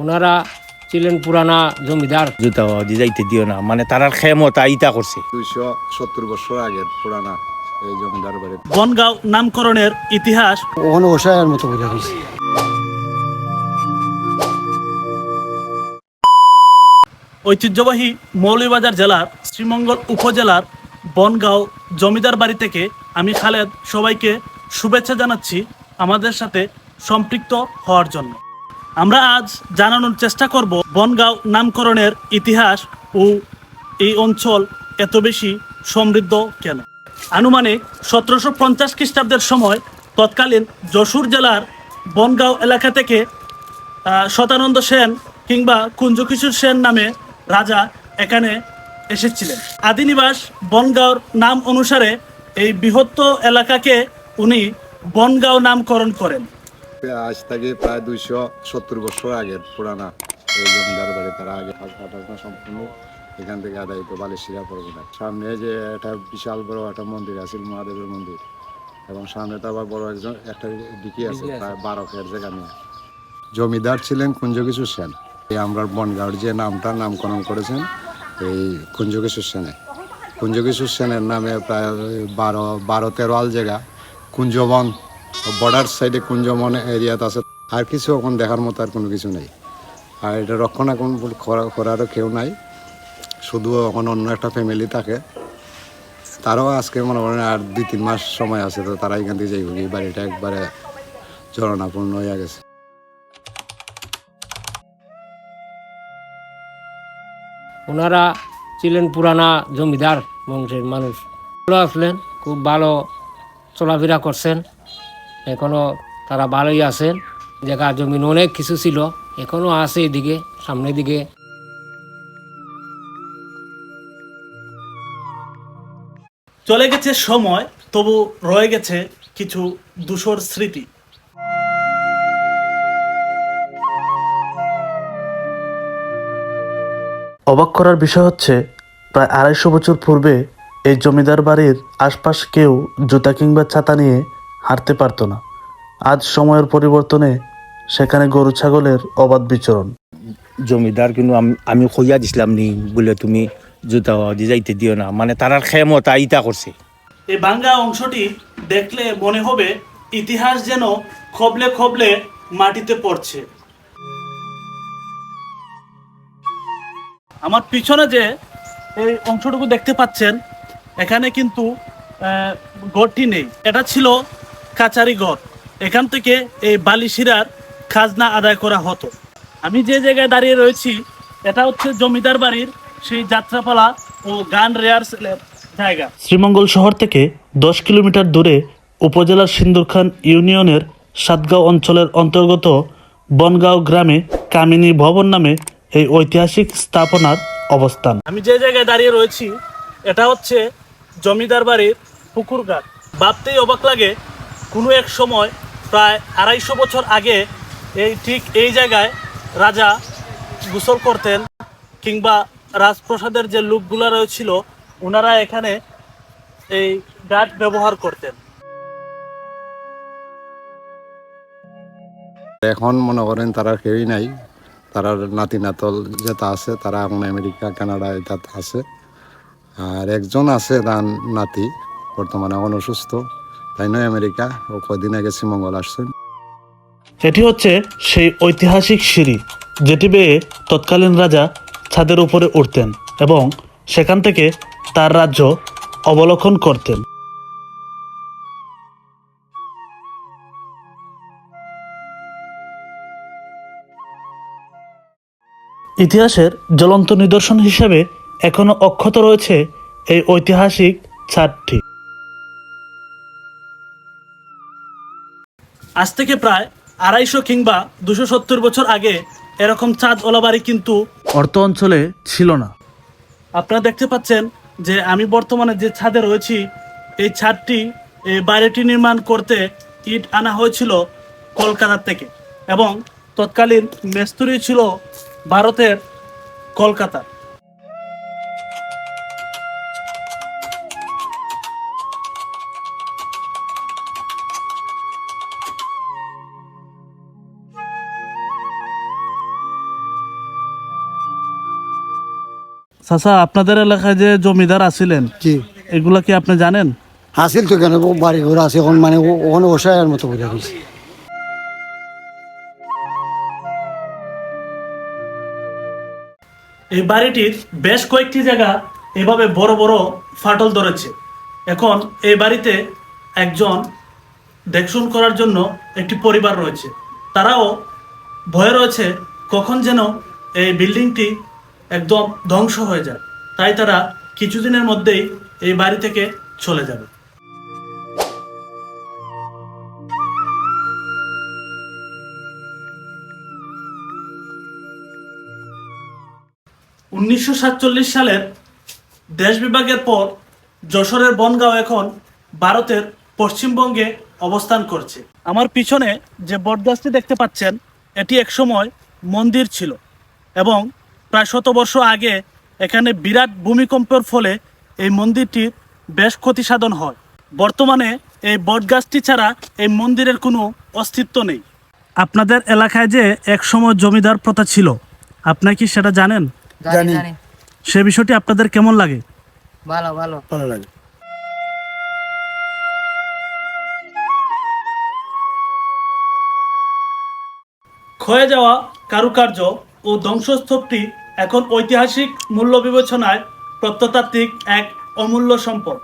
ওনারা ছিলেন পুরানা জমিদার। জুতা যাইতে দিও না মানে তারার ক্ষমতা ইটা করছে। দুইশো সত্তর বছর আগের পুরানা এই জমিদার বাড়ি। বনগাঁও নামকরণের ইতিহাস। ওখানে ওষায়ের মতো বোঝা গেছে ঐতিহ্যবাহী মৌলভীবাজার জেলার শ্রীমঙ্গল উপজেলার বনগাঁও জমিদার বাড়ি থেকে আমি খালেদ সবাইকে শুভেচ্ছা জানাচ্ছি আমাদের সাথে সম্পৃক্ত হওয়ার জন্য। আমরা আজ জানানোর চেষ্টা করব বনগাঁও নামকরণের ইতিহাস ও এই অঞ্চল এত বেশি সমৃদ্ধ কেন? আনুমানিক সতেরোশো পঞ্চাশ খ্রিস্টাব্দের সময় তৎকালীন যশোর জেলার বনগাঁও এলাকা থেকে শতানন্দ সেন কিংবা কুঞ্জকিশোর সেন নামে রাজা এখানে এসেছিলেন। আদিনিবাস বনগাঁওর নাম অনুসারে এই বৃহত্ত এলাকাকে উনি বনগাঁও নামকরণ করেন। আজ থেকে প্রায় দুইশো সত্তর বছর আগের পুরানা এই জমিদার বাড়ি। তারা আগে হাঁটানো সম্পূর্ণ এখান থেকে আদায়িত বালিশিরা পর্বত সামনে যে একটা বিশাল বড় একটা মন্দির আছে মহাদেবের মন্দির। এবং সামনে তো আবার বড় একজন একটা ডিকি আছে প্রায় বারো ফের জায়গা নিয়ে। জমিদার ছিলেন কুঞ্জকিশোর সেন। এই আমরা বনগাঁওর যে নামটা নামকরণ করেছেন এই কুঞ্জকিশোর সেনে। কুঞ্জকিশোর সেনের নামে প্রায় বারো বারো তেরো আল জায়গা কুঞ্জবন বর্ডার সাইডে কুঞ্জবন এরিয়াতে আছে, আর কিছু এখন দেখার মতো আর কোনো কিছু নেই। আর এটা রক্ষণাবেক্ষণ করা- করারও কেউ নাই। শুধু এখন অন্য একটা ফ্যামিলি থাকে। তারাও আজকে মনে করেন আর দুই তিন মাস সময় আছে, তো তারা এখান থেকে যাইব এই বাড়িটা একবারে ঝরণাপূর্ণ হয়ে গেছে। ওনারা ছিলেন পুরানা জমিদার বংশের মানুষ। ভালো আসলেন খুব ভালো চলাফেরা করছেন। এখনও তারা ভালোই আছেন। জায়গা জমিন অনেক কিছু ছিল এখনও আছে এদিকে সামনের দিকে। চলে গেছে সময় তবু রয়ে গেছে কিছু দূষর স্মৃতি। অবাক করার বিষয় হচ্ছে প্রায় আড়াইশো বছর পূর্বে এই জমিদার বাড়ির আশপাশ কেউ জুতা কিংবা ছাতা নিয়ে হাঁটতে পারতো না। আজ সময়ের পরিবর্তনে সেখানে গরু ছাগলের অবাধ বিচরণ। জমিদার কিন্তু আমি কইয়া দিছিলাম নি বলে তুমি জুতা দি যাইতে দিও না। মানে তারার ক্ষমতা ইটা করছে। এই বাঙ্গা অংশটি দেখলে মনে হবে ইতিহাস যেন খবলে খবলে মাটিতে পড়ছে। আমার পিছনে যে এই অংশটুকু দেখতে পাচ্ছেন এখানে কিন্তু গড়টি নেই। এটা ছিল কাচারি ঘর। এখান থেকে এই বালিশিরার খাজনা আদায় করা হতো। আমি যে জায়গায় দাঁড়িয়ে রয়েছি এটা হচ্ছে জমিদার বাড়ির সেই যাত্রাপালা ও গান রিহার্সেলের জায়গা। শ্রীমঙ্গল শহর থেকে দশ কিলোমিটার দূরে উপজেলার সিন্দুরখান ইউনিয়নের সাতগাঁও অঞ্চলের অন্তর্গত বনগাঁও গ্রামে কামিনী ভবন নামে এই ঐতিহাসিক স্থাপনার অবস্থান। আমি যে জায়গায় দাঁড়িয়ে রয়েছি এটা হচ্ছে জমিদার বাড়ির পুকুরঘাট ভাবতেই অবাক লাগে কোনো এক সময় প্রায় আড়াইশো বছর আগে এই ঠিক এই জায়গায় রাজা গোসল করতেন কিংবা রাজপ্রসাদের যে লোকগুলো রয়েছিল ওনারা এখানে এই ঘাট ব্যবহার করতেন। এখন মনে করেন তারা কেউই নাই। তারা নাতি নাতল যেটা আছে, তারা এখন আমেরিকা, কানাডা এটা আছে। আর একজন আছে তার নাতি, বর্তমানে এখন অসুস্থ। তাই নয় আমেরিকা? ও কদিন আগে শ্রীমঙ্গল আসছেন এটি হচ্ছে সেই ঐতিহাসিক সিঁড়ি, যেটি বেয়ে তৎকালীন রাজা ছাদের উপরে উঠতেন এবং সেখান থেকে তার রাজ্য অবলোকন করতেন। ইতিহাসের জ্বলন্ত নিদর্শন হিসেবে এখনও অক্ষত রয়েছে এই ঐতিহাসিক ছাদটি। আজ থেকে প্রায় আড়াইশো কিংবা দুশো সত্তর বছর আগে এরকম চাঁদ ওলাবাড়ি কিন্তু অর্থ অঞ্চলে ছিল না। আপনারা দেখতে পাচ্ছেন যে আমি বর্তমানে যে ছাদে রয়েছি এই ছাদটি এই বাড়িটি নির্মাণ করতে ইট আনা হয়েছিল কলকাতা থেকে এবং তৎকালীন মেস্তুরি ছিল ভারতের কলকাতা চাচা আপনাদের এলাকায় যে জমিদার আছিলেন জি। এগুলা কি আপনি জানেন? আসিল তো কেন? বাড়ি ঘর আছে এখন মানে ওখানে অসহায়ের মতো বলে রয়েছে এই বাড়িটির বেশ কয়েকটি জায়গা এভাবে বড় বড় ফাটল ধরেছে। এখন এই বাড়িতে একজন দেখশুন করার জন্য একটি পরিবার রয়েছে। তারাও ভয়ে রয়েছে কখন যেন এই বিল্ডিংটি একদম ধ্বংস হয়ে যায়। তাই তারা কিছুদিনের মধ্যেই এই বাড়ি থেকে চলে যাবে। উনিশশো সাতচল্লিশ সালের দেশ বিভাগের পর যশোরের বনগাঁও এখন ভারতের পশ্চিমবঙ্গে অবস্থান করছে। আমার পিছনে যে বটগাছটি দেখতে পাচ্ছেন, এটি একসময় মন্দির ছিল এবং প্রায় শত বর্ষ আগে এখানে বিরাট ভূমিকম্পের ফলে এই মন্দিরটির বেশ ক্ষতি সাধন হয়। বর্তমানে এই বটগাছটি ছাড়া এই মন্দিরের কোনো অস্তিত্ব নেই। আপনাদের এলাকায় যে একসময় জমিদার প্রথা ছিল আপনার কি সেটা জানেন? জানি। জানি। সে বিষয়টি আপনাদের কেমন লাগে? ভালো ভালো। ভালো লাগে। ক্ষয়ে যাওয়া কারুকার্য ও ধ্বংসস্তূপটি এখন ঐতিহাসিক মূল্য বিবেচনায় প্রত্নতাত্ত্বিক এক অমূল্য সম্পদ।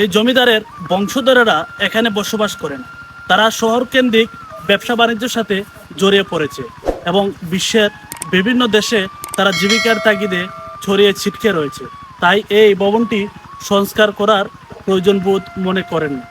এই জমিদারের বংশধরেরা এখানে বসবাস করেন। তারা শহর কেন্দ্রিক ব্যবসা বাণিজ্যের সাথে জড়িয়ে পড়েছে এবং বিশ্বের বিভিন্ন দেশে তারা জীবিকার তাগিদে ছড়িয়ে ছিটকে রয়েছে। তাই এই ভবনটি সংস্কার করার প্রয়োজন বোধ মনে করেন না